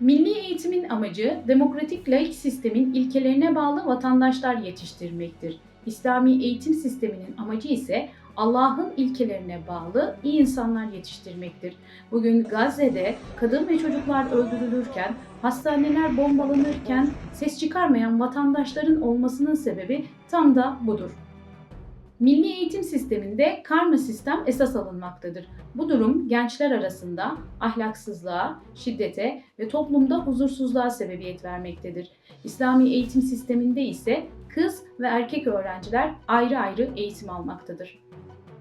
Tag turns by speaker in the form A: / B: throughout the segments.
A: Milli eğitimin amacı demokratik laik sistemin ilkelerine bağlı vatandaşlar yetiştirmektir. İslami eğitim sisteminin amacı ise Allah'ın ilkelerine bağlı iyi insanlar yetiştirmektir. Bugün Gazze'de kadın ve çocuklar öldürülürken, hastaneler bombalanırken ses çıkarmayan vatandaşların olmasının sebebi tam da budur. Milli eğitim sisteminde karma sistem esas alınmaktadır. Bu durum gençler arasında ahlaksızlığa, şiddete ve toplumda huzursuzluğa sebebiyet vermektedir. İslami eğitim sisteminde ise kız ve erkek öğrenciler ayrı ayrı eğitim almaktadır.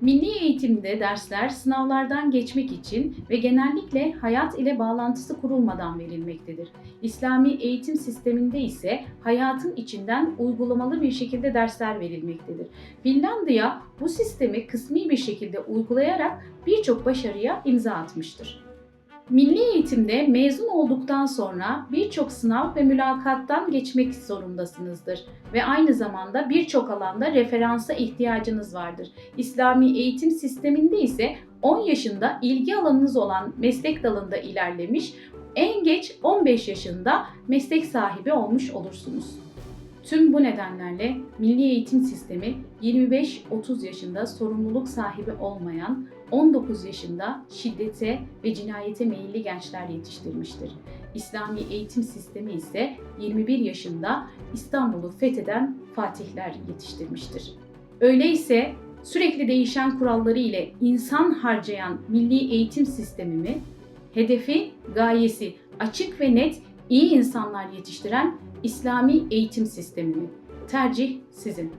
A: Milli eğitimde dersler sınavlardan geçmek için ve genellikle hayat ile bağlantısı kurulmadan verilmektedir. İslami eğitim sisteminde ise hayatın içinden uygulamalı bir şekilde dersler verilmektedir. Finlandiya bu sistemi kısmi bir şekilde uygulayarak birçok başarıya imza atmıştır. Milli eğitimde mezun olduktan sonra birçok sınav ve mülakattan geçmek zorundasınızdır ve aynı zamanda birçok alanda referansa ihtiyacınız vardır. İslami eğitim sisteminde ise 10 yaşında ilgi alanınız olan meslek dalında ilerlemiş, en geç 15 yaşında meslek sahibi olmuş olursunuz. Tüm bu nedenlerle milli eğitim sistemi 25-30 yaşında sorumluluk sahibi olmayan, 19 yaşında şiddete ve cinayete meyilli gençler yetiştirmiştir. İslami eğitim sistemi ise 21 yaşında İstanbul'u fetheden fatihler yetiştirmiştir. Öyleyse sürekli değişen kuralları ile insan harcayan milli eğitim sistemimi, hedefi, gayesi açık ve net iyi insanlar yetiştiren İslami eğitim sistemimi. Tercih sizin.